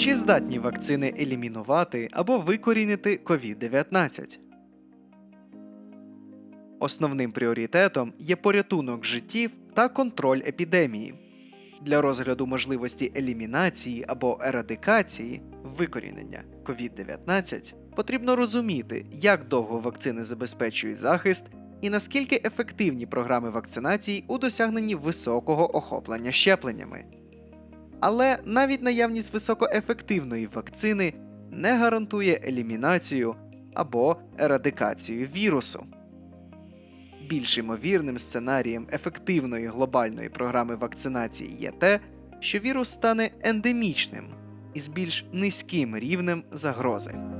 Чи здатні вакцини елімінувати або викорінити COVID-19? Основним пріоритетом є порятунок життів та контроль епідемії. Для розгляду можливості елімінації або ерадикації викорінення COVID-19 потрібно розуміти, як довго вакцини забезпечують захист і наскільки ефективні програми вакцинації у досягненні високого охоплення щепленнями. Але навіть наявність високоефективної вакцини не гарантує елімінацію або ерадикацію вірусу. Більш ймовірним сценарієм ефективної глобальної програми вакцинації є те, що вірус стане ендемічним із більш низьким рівнем загрози.